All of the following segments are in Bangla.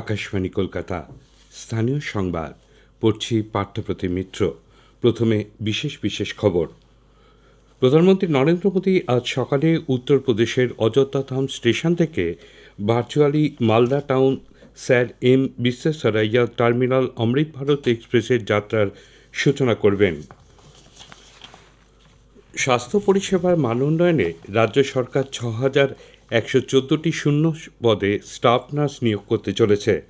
আকাশবাণী কলকাতা। স্থানীয় সংবাদ। পড়ছি পার্থপ্রতিম মিত্র। প্রথমে বিশেষ বিশেষ খবর। প্রধানমন্ত্রী নরেন্দ্র মোদী আজ সকালে উত্তরপ্রদেশের অযোধ্যাধাম স্টেশন থেকে virtually Malda town sir M বিশ্বেশ্বরাইয়া terminal Amrit Bharat এক্সপ্রেসের যাত্রার সূচনা করবেন। স্বাস্থ্য পরিষেবার মান উন্নয়নে রাজ্য সরকার ছ হাজার একশো চোদ্দোটি শূন্য পদে স্টাফ নার্স নিয়োগ করতে চলেছে।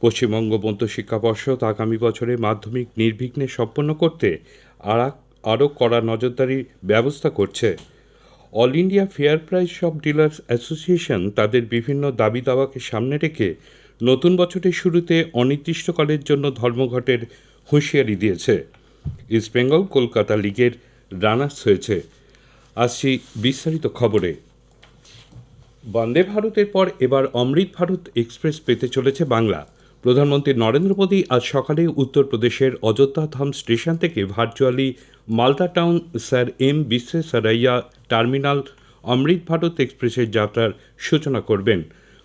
পশ্চিমবঙ্গ মধ্যশিক্ষা পর্ষদ আগামী বছরে মাধ্যমিক নির্বিঘ্নে সম্পন্ন করতে আরা আরও কড়া নজরদারির ব্যবস্থা করছে। All India fair price shop dealers association তাদের বিভিন্ন দাবি দাওয়াকে সামনে রেখে নতুন বছরের শুরুতে অনির্দিষ্টকালের জন্য ধর্মঘটের হুঁশিয়ারি দিয়েছে। ইস্টবেঙ্গল কলকাতা লিগের রানার্স হয়েছে। আসছি বিস্তারিত খবরে। বন্দে ভারতের পর এবার অমৃত ভারত এক্সপ্রেস পেতে চলেছে বাংলা। প্রধানমন্ত্রী নরেন্দ্র মোদী আজ সকালে উত্তরপ্রদেশের অযোধ্যা ধাম স্টেশন থেকে virtually Malda town sir M বিশ্বেশ্বরাইয়া terminal Amrit Bharat এক্সপ্রেসের যাত্রার সূচনা করবেন।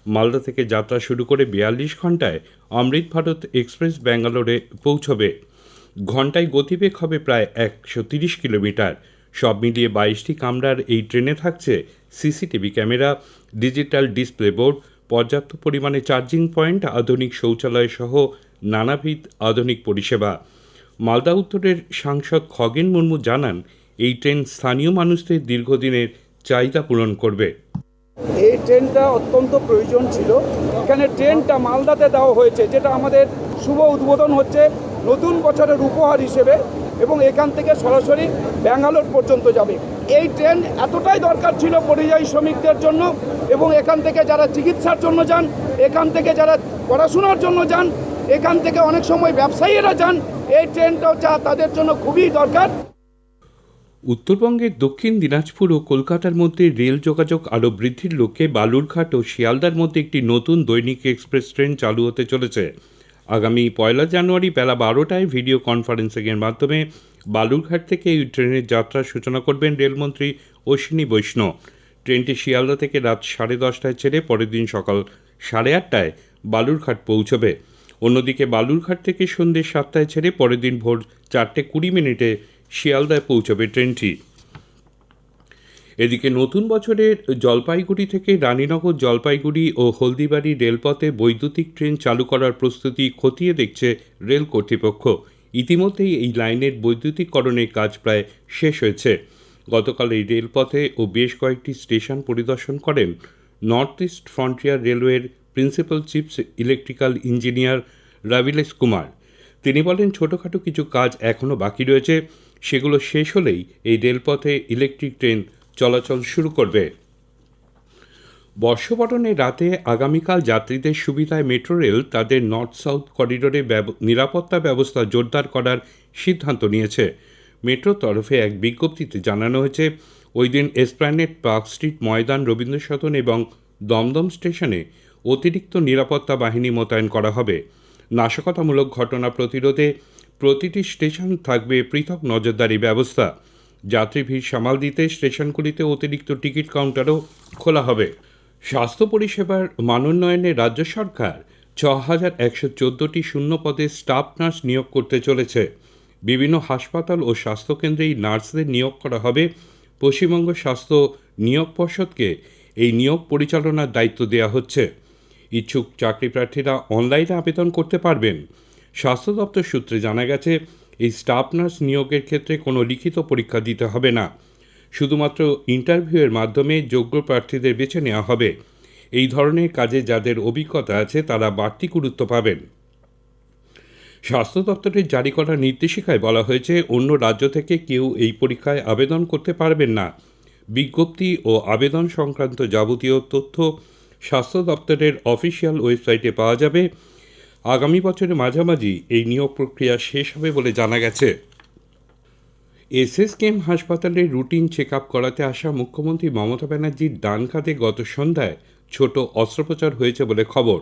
মালদা থেকে যাত্রা শুরু করে বিয়াল্লিশ ঘন্টায় অমৃত ভারত এক্সপ্রেস ব্যাঙ্গালোরে পৌঁছবে। ঘন্টায় গতিবেগ হবে প্রায় একশো তিরিশ কিলোমিটার। সব মিলিয়ে বাইশটি কামরার এই ট্রেনে থাকছে CCTV camera, digital display board, পর্যাপ্ত পরিমাণে চার্জিং পয়েন্ট, আধুনিক শৌচালয় সহ নানাবিধ আধুনিক পরিষেবা। মালদা উত্তরের সাংসদ খগেন মুর্মু জানান, এই ট্রেন স্থানীয় মানুষদের দীর্ঘদিনের চাহিদা পূরণ করবে। এই ট্রেনটা অত্যন্ত প্রয়োজন ছিল। এখানে ট্রেনটা মালদাতে দেওয়া হয়েছে, যেটা আমাদের শুভ উদ্বোধন হচ্ছে নতুন বছরের উপহার হিসেবে। এবং এখান থেকে সরাসরি ব্যাঙ্গালোর পর্যন্ত যাবে। এই ট্রেন এতটাই দরকার ছিল পরিযায়ী শ্রমিকদের জন্য এবং এখান থেকে যারা চিকিৎসার জন্য যান, এখান থেকে যারা পড়াশোনার জন্য যান, এখান থেকে অনেক সময় ব্যবসায়ীরা যান, এই ট্রেনটাও যা তাদের জন্য খুবই দরকার। উত্তরবঙ্গের দক্ষিণ দিনাজপুর ও কলকাতার মধ্যে রেল যোগাযোগ আরও বৃদ্ধির লক্ষ্যে বালুরঘাট ও শিয়ালদার মধ্যে একটি নতুন দৈনিক এক্সপ্রেস ট্রেন চালু হতে চলেছে। আগামী পয়লা জানুয়ারি বেলা বারোটায় ভিডিও কনফারেন্সিংয়ের মাধ্যমে বালুরঘাট থেকে এই ট্রেনের যাত্রার সূচনা করবেন রেলমন্ত্রী অশ্বিনী বৈষ্ণব। ট্রেনটি শিয়ালদা থেকে রাত সাড়ে দশটায় ছেড়ে পরের দিন সকাল সাড়ে আটটায় বালুরঘাট পৌঁছবে। অন্যদিকে বালুরঘাট থেকে সন্ধ্যে সাতটায় ছেড়ে পরের দিন ভোর চারটে কুড়ি মিনিটে শিয়ালদায় পৌঁছবে ট্রেনটি। এদিকে নতুন বছরের জলপাইগুড়ি থেকে রানীনগর, জলপাইগুড়ি ও হলদিবাড়ি রেলপথে বৈদ্যুতিক ট্রেন চালু করার প্রস্তুতি খতিয়ে দেখছে রেল কর্তৃপক্ষ। ইতিমধ্যেই এই লাইনের বৈদ্যুতিকরণের কাজ প্রায় শেষ হয়েছে। গতকাল এই রেলপথে ও বেশ কয়েকটি স্টেশন পরিদর্শন করেন নর্থ ইস্ট ফ্রন্টিয়ার রেলওয়ের principal chief electrical engineer Ravilesh Kumar. তিনি বলেন, ছোটোখাটো কিছু কাজ এখনও বাকি রয়েছে। সেগুলো শেষ হলেই এই রেলপথে ইলেকট্রিক ট্রেন চলাচল শুরু করবে। বর্ষবরণের রাতে আগামীকাল যাত্রীদের সুবিধায় মেট্রো রেল তাদের নর্থ সাউথ করিডোরে নিরাপত্তা ব্যবস্থা জোরদার করার সিদ্ধান্ত নিয়েছে। মেট্রোর তরফে এক বিজ্ঞপ্তিতে জানানো হয়েছে, ওই দিন Esplanade Park Street Maidan Rabindra Sadan এবং দমদম স্টেশনে অতিরিক্ত নিরাপত্তা বাহিনী মোতায়েন করা হবে। নাশকতামূলক ঘটনা প্রতিরোধে প্রতিটি স্টেশন থাকবে পৃথক নজরদারি ব্যবস্থা। যাত্রী ভিড় সামাল দিতে স্টেশনগুলিতে অতিরিক্ত টিকিট কাউন্টারও খোলা হবে। স্বাস্থ্য পরিষেবার মানোন্নয়নে রাজ্য সরকার ছ হাজার একশো চোদ্দোটি শূন্য পদে স্টাফ নার্স নিয়োগ করতে চলেছে। বিভিন্ন হাসপাতাল ও স্বাস্থ্যকেন্দ্রে এই নার্সদের নিয়োগ করা হবে। পশ্চিমবঙ্গ স্বাস্থ্য নিয়োগ পর্ষদকে এই নিয়োগ পরিচালনার দায়িত্ব দেওয়া হচ্ছে। ইচ্ছুক চাকরি প্রার্থীরা অনলাইনে আবেদন করতে পারবেন। স্বাস্থ্য দপ্তর সূত্রে জানা গেছে এই স্টাফ নার্স নিয়োগের ক্ষেত্রে কোনো লিখিত পরীক্ষা দিতে হবে না। শুধুমাত্র ইন্টারভিউয়ের মাধ্যমে যোগ্য প্রার্থীদের বেছে নেওয়া হবে। এই ধরনের কাজে যাদের অভিজ্ঞতা আছে, তারা বাড়তি গুরুত্ব পাবেন। স্বাস্থ্য দপ্তরের জারি করা নির্দেশিকায় বলা হয়েছে, অন্য রাজ্য থেকে কেউ এই পরীক্ষায় আবেদন করতে পারবেন না। বিজ্ঞপ্তি ও আবেদন সংক্রান্ত যাবতীয় তথ্য স্বাস্থ্য দপ্তরের অফিসিয়াল ওয়েবসাইটে পাওয়া যাবে। আগামী বছরের মাঝামাঝি এই নিয়োগ প্রক্রিয়া শেষ হবে বলে জানা গেছে। এসএসকেএম হাসপাতালে রুটিন চেক আপ করাতে আসা মুখ্যমন্ত্রী মমতা ব্যানার্জির ডান খাতে গত সন্ধ্যায় ছোট অস্ত্রোপচার হয়েছে বলে খবর।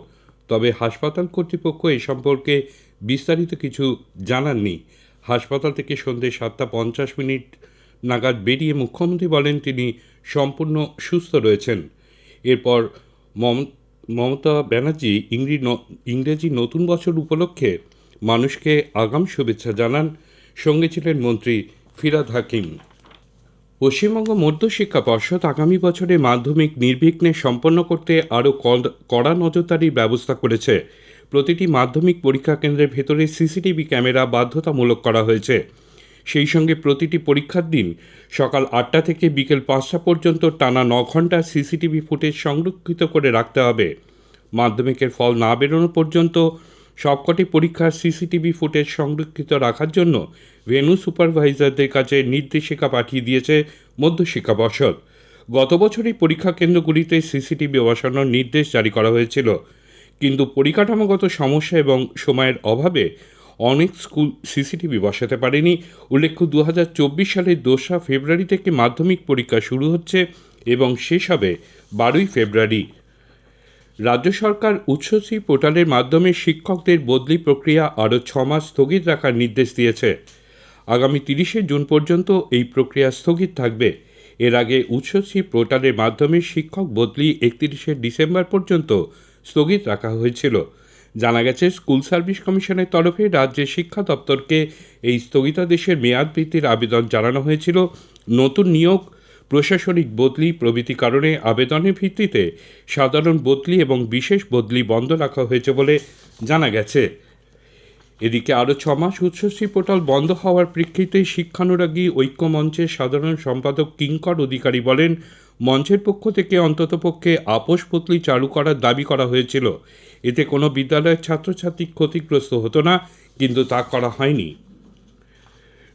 তবে হাসপাতাল কর্তৃপক্ষ এ সম্পর্কে বিস্তারিত কিছু জানাননি। হাসপাতাল থেকে সন্ধ্যে সাতটা পঞ্চাশ মিনিট নাগাদ বেরিয়ে মুখ্যমন্ত্রী বলেন, তিনি সম্পূর্ণ সুস্থ রয়েছেন। এরপর মম মমতা ব্যানার্জি ইংরেজি নতুন বছর উপলক্ষে মানুষকে আগাম শুভেচ্ছা জানান। সঙ্গে ছিলেন মন্ত্রী ফিরাদ হাকিম। পশ্চিমবঙ্গ মধ্যশিক্ষা পর্ষদ আগামী বছরে মাধ্যমিক নির্বিঘ্নে সম্পন্ন করতে আরও কড়া নজরদারির ব্যবস্থা করেছে। প্রতিটি মাধ্যমিক পরীক্ষা কেন্দ্রের ভেতরে সিসিটিভি ক্যামেরা বাধ্যতামূলক করা হয়েছে। সেই সঙ্গে প্রতিটি পরীক্ষার দিন সকাল আটটা থেকে বিকেল পাঁচটা পর্যন্ত টানা ন ঘণ্টা সিসিটিভি ফুটেজ সংরক্ষিত করে রাখতে হবে। মাধ্যমিকের ফল না বেরোনো পর্যন্ত সবকটি পরীক্ষার সিসিটিভি ফুটেজ সংরক্ষিত রাখার জন্য ভেনু সুপারভাইজারদের কাছে নির্দেশিকা পাঠিয়ে দিয়েছে মধ্যশিক্ষা পর্ষদ। গত বছরই পরীক্ষা কেন্দ্রগুলিতে সিসিটিভি বসানোর নির্দেশ জারি করা হয়েছিল। কিন্তু পরিকাঠামোগত সমস্যা এবং সময়ের অভাবে অনেক স্কুল সিসিটিভি বসাতে পারেনি। উল্লেখ্য দু হাজার চব্বিশ সালের দোসরা ফেব্রুয়ারি থেকে মাধ্যমিক পরীক্ষা শুরু হচ্ছে এবং শেষ হবে বারোই ফেব্রুয়ারি। রাজ্য সরকার উচ্চশ্রী পোর্টালের মাধ্যমে শিক্ষকদের বদলি প্রক্রিয়া আরও ছমাস স্থগিত রাখার নির্দেশ দিয়েছে। আগামী তিরিশে জুন পর্যন্ত এই প্রক্রিয়া স্থগিত থাকবে। এর আগে উচ্চশ্রী পোর্টালের মাধ্যমে শিক্ষক বদলি একত্রিশে ডিসেম্বর পর্যন্ত স্থগিত রাখা হয়েছিল। জানা গেছে, স্কুল সার্ভিস কমিশনের তরফে রাজ্যের শিক্ষা দপ্তরকে এই স্থগিতাদেশের মেয়াদ বৃদ্ধির আবেদন জানানো হয়েছিল। নতুন নিয়োগ, প্রশাসনিক বদলি প্রভৃতি কারণে আবেদনের ভিত্তিতে সাধারণ বদলি এবং বিশেষ বদলি বন্ধ রাখা হয়েছে বলে জানা গেছে। এদিকে আরও ছমাস উচ্চশ্রী পোর্টাল বন্ধ হওয়ার প্রেক্ষিতে শিক্ষানুরাগী ঐক্য মঞ্চের সাধারণ সম্পাদক কিঙ্কর অধিকারী বলেন, মঞ্চের পক্ষ থেকে অন্ততপক্ষে আপোষ পুতলি চালু করার দাবি করা হয়েছিল। এতে কোনো বিদ্যালয়ের ছাত্রছাত্রী ক্ষতিগ্রস্ত হতো না, কিন্তু তা করা হয়নি।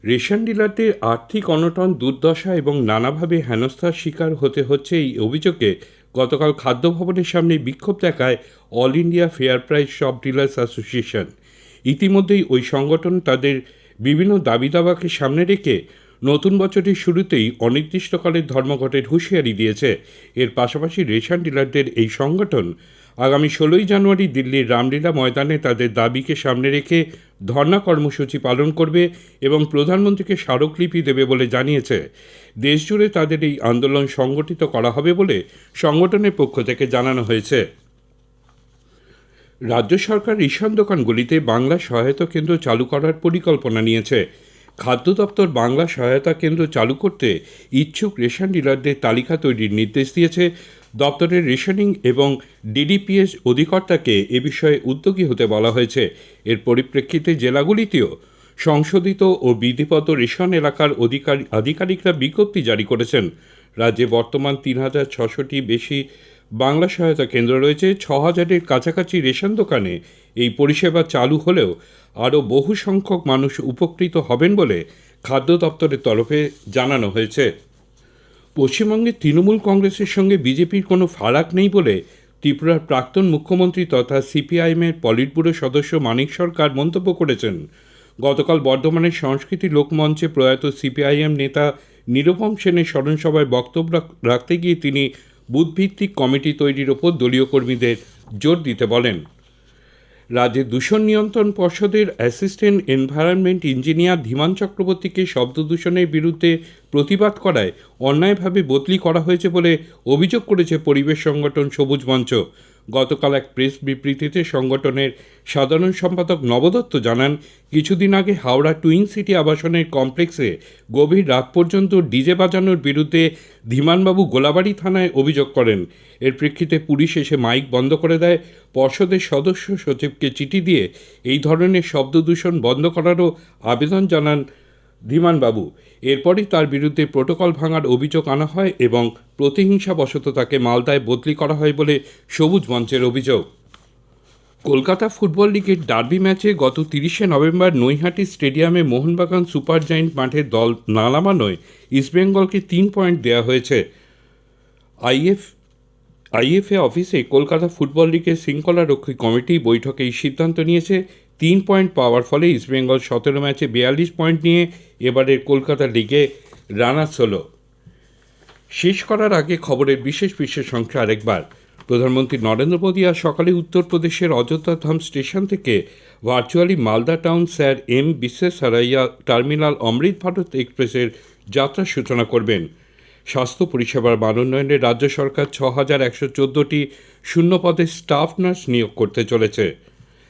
রেশন ডিলারদের আর্থিক অনটন, দুর্দশা এবং নানাভাবে হেনস্থার শিকার হতে হচ্ছে এই অভিযোগে গতকাল খাদ্য ভবনের সামনে বিক্ষোভ দেখায় all India fair price shop dealers association. ইতিমধ্যেই ওই সংগঠন তাদের বিভিন্ন দাবি দাবাকে সামনে রেখে নতুন বছরের শুরুতেই অনির্দিষ্টকালের ধর্মঘটের হুঁশিয়ারি দিয়েছে। এর পাশাপাশি রেশন ডিলারদের এই সংগঠন আগামী ষোলোই জানুয়ারি দিল্লির রামলীলা ময়দানে তাদের দাবিকে সামনে রেখে ধর্ণা কর্মসূচি পালন করবে এবং প্রধানমন্ত্রীকে স্মারকলিপি দেবে বলে জানিয়েছে। দেশজুড়ে তাদের এই আন্দোলন সংগঠিত করা হবে বলে সংগঠনের পক্ষ থেকে জানানো হয়েছে। রাজ্য সরকার রেশন দোকানগুলিতে বাংলা সহায়তা কেন্দ্র চালু করার পরিকল্পনা নিয়েছে। খাদ্য দপ্তর বাংলা সহায়তা কেন্দ্র চালু করতে ইচ্ছুক রেশন ডিলারদের তালিকা তৈরির নির্দেশ দিয়েছে। দপ্তরের রেশনিং এবং ডিডিপিএস অধিকর্তাকে এ বিষয়ে উদ্যোগী হতে বলা হয়েছে। এর পরিপ্রেক্ষিতে জেলাগুলিতেও সংশোধিত ও বিধিবদ্ধ রেশন এলাকার অধিকারী, আধিকারিকরা বিজ্ঞপ্তি জারি করেছেন। রাজ্যে বর্তমান তিন হাজার ছশোটি বেশি বাংলা সহায়তা কেন্দ্র রয়েছে। ছ হাজারের কাছাকাছি রেশন দোকানে এই পরিষেবা চালু হলেও আরও বহু সংখ্যক মানুষ উপকৃত হবেন বলে খাদ্য দপ্তরের তরফে জানানো হয়েছে। পশ্চিমবঙ্গে তৃণমূল কংগ্রেসের সঙ্গে বিজেপির কোনো ফারাক নেই বলে ত্রিপুরার প্রাক্তন মুখ্যমন্ত্রী তথা সিপিআইএমের পলিট ব্যুরো সদস্য মানিক সরকার মন্তব্য করেছেন। গতকাল বর্ধমানের সংস্কৃতি লোকমঞ্চে প্রয়াত সিপিআইএম নেতা নিরুপম সেনের স্মরণসভায় বক্তব্য রাখতে গিয়ে তিনি বুথভিত্তিক কমিটি তৈরির ওপর দলীয় কর্মীদের জোর দিতে বলেন। রাজ্যে দূষণ নিয়ন্ত্রণ পর্ষদের অ্যাসিস্ট্যান্ট এনভায়রনমেন্ট ইঞ্জিনিয়ার ধীমান চক্রবর্তীকে শব্দ দূষণের বিরুদ্ধে প্রতিবাদ করায় অন্যায়ভাবে বদলি করা হয়েছে বলে অভিযোগ করেছে পরিবেশ সংগঠন সবুজ মঞ্চ। গতকাল এক প্রেস বিবৃতিতে সংগঠনের সাধারণ সম্পাদক নবদত্ত জানান, কিছুদিন আগে হাওড়া টুইন সিটি আবাসনের কমপ্লেক্সে গভীর রাত পর্যন্ত ডিজে বাজানোর বিরুদ্ধে ধীমানবাবু গোলাবাড়ি থানায় অভিযোগ করেন। এর প্রেক্ষিতে পুলিশ এসে মাইক বন্ধ করে দেয়। পর্ষদের সদস্য সচিবকে চিঠি দিয়ে এই ধরনের শব্দ দূষণ বন্ধ করারও আবেদন জানান ধীমানবাবু এরপরই তার বিরুদ্ধে প্রোটোকল ভাঙার অভিযোগ আনা হয় এবং প্রতিহিংসাবশত তাকে মালদায় বদলি করা হয় বলে সবুজ মঞ্চের অভিযোগ। কলকাতা ফুটবল লিগের ডার্বি ম্যাচে গত তিরিশে নভেম্বর নৈহাটি স্টেডিয়ামে মোহনবাগান সুপার জায়েন্ট মাঠে দল না নামানোয় ইস্টবেঙ্গলকে তিন পয়েন্ট দেওয়া হয়েছে। আইএফ, আইএফএ অফিসে কলকাতা ফুটবল লিগের শৃঙ্খলারক্ষী কমিটি বৈঠকে এই সিদ্ধান্ত নিয়েছে। তিন পয়েন্ট পাওয়ার ফলে ইস্টবেঙ্গল সতেরো ম্যাচে বিয়াল্লিশ পয়েন্ট নিয়ে এবারের কলকাতা লিগে রানার্স হলো শেষ করার আগে খবরের বিশেষ বিশেষ সংখ্যা আরেকবার। প্রধানমন্ত্রী নরেন্দ্র মোদী আজ সকালে উত্তরপ্রদেশের অযোধ্যা ধাম স্টেশন থেকে virtually Malda town sir M বিশ্বেশ্বরাইয়া terminal Amrit Bharat এক্সপ্রেসের যাত্রার সূচনা করবেন। স্বাস্থ্য পরিষেবার মান উন্নয়নে রাজ্য সরকার ছ হাজার একশো চোদ্দোটি শূন্যপদে স্টাফ নার্স নিয়োগ করতে চলেছে।